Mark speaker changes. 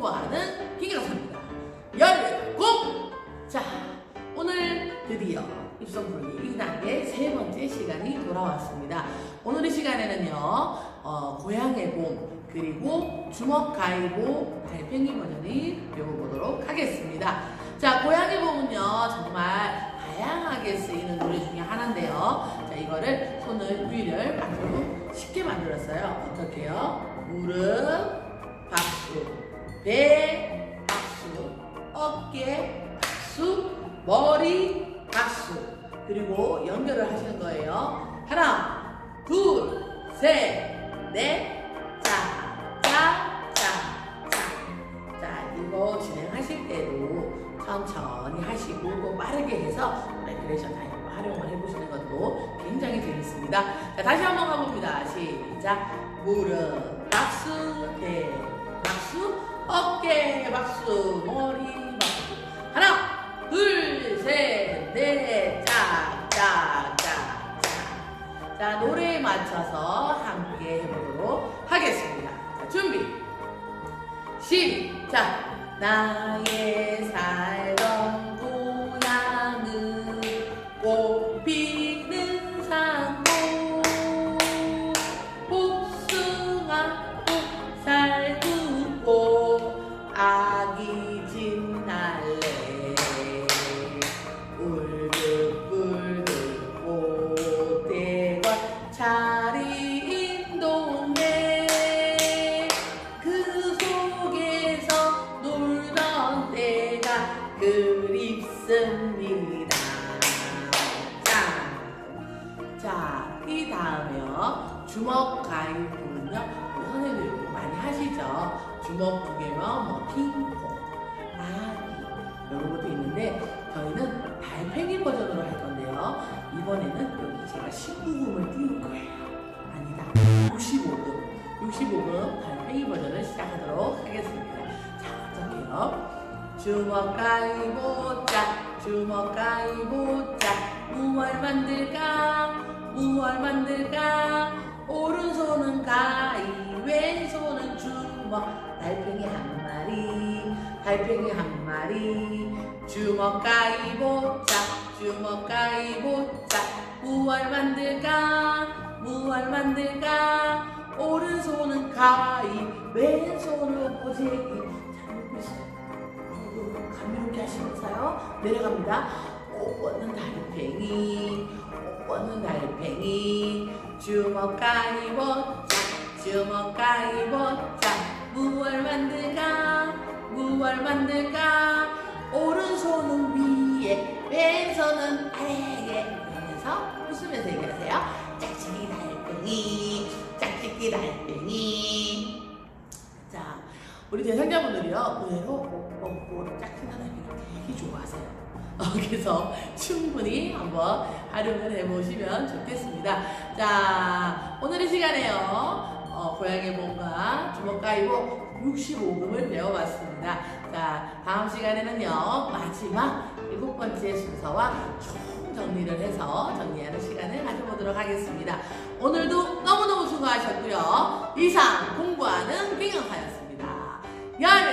Speaker 1: 공부하는 김경사입니다. 열공! 자, 오늘 드디어 입성 풀기 2단계 세 번째 시간이 돌아왔습니다. 오늘의 시간에는요, 어, 고향의 봄, 그리고 주먹 가위보 달팽이 버전을 배워보도록 하겠습니다. 자, 고향의 봄은요, 정말 다양하게 쓰이는 노래 중에 하나인데요. 자, 이거를 손을 위를 아주 쉽게 만들었어요. 어떻게요? 무릎, 박수, 배, 박수, 어깨, 박수, 머리, 박수. 그리고 연결을 하시는 거예요. 하나, 둘, 셋, 넷, 자, 자, 자, 자. 자, 이거 진행하실 때도 천천히 하시고 또 빠르게 해서 레크레이션 타임으로 활용을 해보시는 것도 굉장히 재밌습니다. 자, 다시 한번 가봅니다. 시작. 무릎, 박수, 배, 박수, 어깨, 박수, 머리, 박수. 하나, 둘, 셋, 넷, 짝, 짝, 짝, 짝. 자, 노래에 맞춰서 함께 해보도록 하겠습니다. 자, 준비. 시작! 나의 살 그립습니다. 자, 자, 이 다음에요. 주먹 가위부는요. 우리 선생님들 많이 하시죠. 주먹 두 개면 뭐 핑퐁, 아기 이런 것도 있는데 저희는 달팽이 버전으로 할 건데요. 이번에는 여기 제가 19금을 띄울 거예요. 아니다. 65금. 65금 달팽이 버전을 시작하도록 하겠습니다. 자, 어떡해요? 주먹 가위 보자, 주먹 가위보자, 무얼 만들까? 무얼 만들까? 오른손은 가위, 왼손은 주먹, 달팽이 한 마리, 달팽이 한 마리, 주먹 가위보자, 주먹 가위보자, 무얼 만들까? 무얼 만들까? 오른손은 가위, 보재기. 자, 놓고 있어요. 감미롭게 하시면서요. 내려갑니다. 옷 벗는 달팽이, 옷 벗는 달팽이, 주먹 가위보자, 주먹 가위보자, 무얼 만들까? 무얼 만들까? 오른손은 위에, 왼손은 아래에. 그러면서 웃으면서 얘기하세요. 짝짝이 달팽이, 짝짝이 달팽이. 자, 우리 대상자분들이요 의외로 먹고 짝퉁 하나님을 되게 좋아하세요. 어, 그래서 충분히 한번 활용을 해보시면 좋겠습니다. 자, 오늘의 시간에요. 어, 고양이 몸과 주먹가이고 65금을 배워봤습니다. 자, 다음 시간에는요, 마지막 일곱 번째 순서와 총 정리를 해서 정리하는 시간을 가져보도록 하겠습니다. 오늘도 너무너무 수고하셨고요. 이상 공부하는. Yani